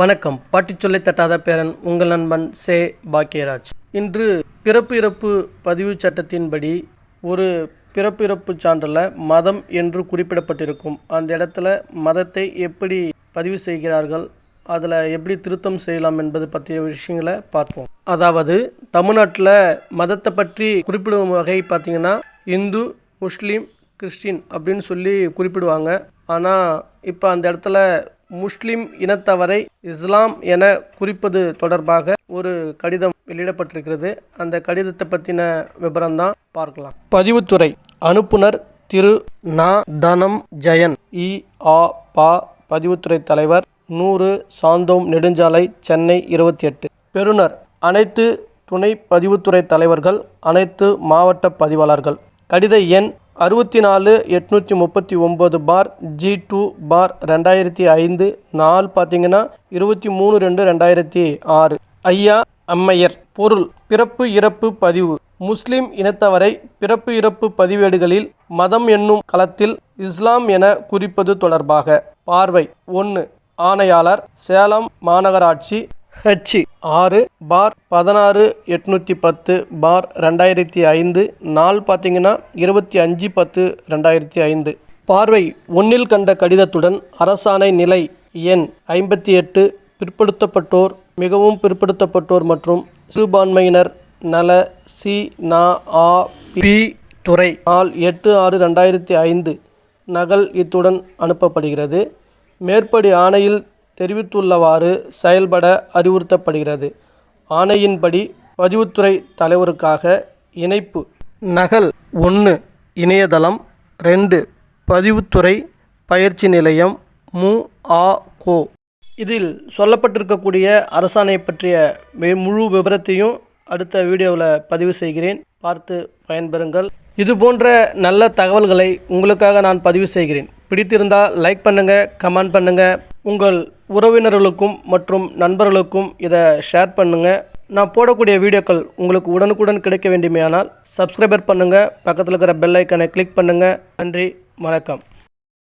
வணக்கம். பாட்டி சொல்லை தட்டாத பேரன் உங்கள் நண்பன் சே. பாக்கியராஜ். இன்று பிறப்பு இறப்பு பதிவு சட்டத்தின்படி ஒரு பிறப்பு இறப்பு சான்றில் மதம் என்று குறிப்பிடப்பட்டிருக்கும். அந்த இடத்துல மதத்தை எப்படி பதிவு செய்கிறார்கள் அதில் எப்படி திருத்தம் செய்யலாம் என்பது பற்றிய விஷயங்களை பார்ப்போம். அதாவது தமிழ்நாட்டில் மதத்தை பற்றி குறிப்பிடும் வகை பார்த்திங்கன்னா இந்து முஸ்லீம் கிறிஸ்டின் அப்படின்னு சொல்லி குறிப்பிடுவாங்க. ஆனால் இப்போ அந்த இடத்துல முஸ்லிம் இனத்தவரை இஸ்லாம் என குறிப்பது தொடர்பாக ஒரு கடிதம் வெளியிடப்பட்டிருக்கிறது. அந்த கடிதத்தை பற்றின விவரம் தான் பார்க்கலாம் பதிவுத்துறை அனுப்புனர் திரு. நா. தனம் ஜெயன் இ. ஆ. பா. பதிவுத்துறை தலைவர் நூறு சாந்தோம் நெடுஞ்சாலை சென்னை இருபத்தி எட்டு. பெறுநர் அனைத்து துணை பதிவுத்துறை தலைவர்கள் அனைத்து மாவட்ட பதிவாளர்கள். கடித எண் அறுபத்தி நாலு எட்நூற்றி முப்பத்தி ஒம்பது பார் ஜி டூ பார் ரெண்டாயிரத்தி ஐந்து. நாள் பார்த்தீங்கன்னா இருபத்தி மூணு ரெண்டு ரெண்டாயிரத்தி ஆறு. ஐயா அம்மையர் பொருள் பிறப்பு இறப்பு பதிவு. முஸ்லிம் இனத்தவரை பிறப்பு இறப்பு பதிவேடுகளில் மதம் என்னும் களத்தில் இஸ்லாம் என குறிப்பது தொடர்பாக. பார்வை ஒன்று. ஆணையாளர் சேலம் மாநகராட்சி ஹச்சி ஆறு பார் பதினாறு எட்நூற்றி பத்து பார் ரெண்டாயிரத்தி ஐந்து. நாள் பார்த்தீங்கன்னா இருபத்தி அஞ்சு பத்து ரெண்டாயிரத்தி ஐந்து. பார்வை ஒன்றில் கண்ட கடிதத்துடன் அரசாணை நிலை எண் ஐம்பத்தி எட்டு. பிற்படுத்தப்பட்டோர் மிகவும் பிற்படுத்தப்பட்டோர் மற்றும் சிறுபான்மையினர் நல சி நா ஆ பி துறை. நாள் எட்டு ஆறு ரெண்டாயிரத்தி ஐந்து. நகல் இத்துடன் அனுப்பப்படுகிறது. மேற்படி ஆணையில் தெரிவித்துள்ளவாறு செயல்பட அறிவுறுத்தப்படுகிறது. ஆணையின்படி பதிவுத்துறை தலைவருக்காக இணைப்பு. நகல் ஒன்று இணையதளம் ரெண்டு பதிவுத்துறை பயிற்சி நிலையம் மு. ஆ கோ. இதில் சொல்லப்பட்டிருக்கக்கூடிய அரசாணை பற்றிய முழு விவரத்தையும் அடுத்த வீடியோவில் பதிவு செய்கிறேன். பார்த்து பயன்பெறுங்கள். இது போன்ற நல்ல தகவல்களை உங்களுக்காக நான் பதிவு செய்கிறேன். பிடித்திருந்தால் லைக் பண்ணுங்கள் கமெண்ட் பண்ணுங்கள் உங்கள் உறவினர்களுக்கும் மற்றும் நண்பர்களுக்கும் இதை ஷேர் பண்ணுங்கள் நான் போடக்கூடிய வீடியோக்கள் உங்களுக்கு உடனுக்குடன் கிடைக்க வேண்டுமேயானால் சப்ஸ்கிரைபர் பண்ணுங்கள் பக்கத்தில் இருக்கிற பெல் ஐக்கனை கிளிக் பண்ணுங்கள் நன்றி வணக்கம்.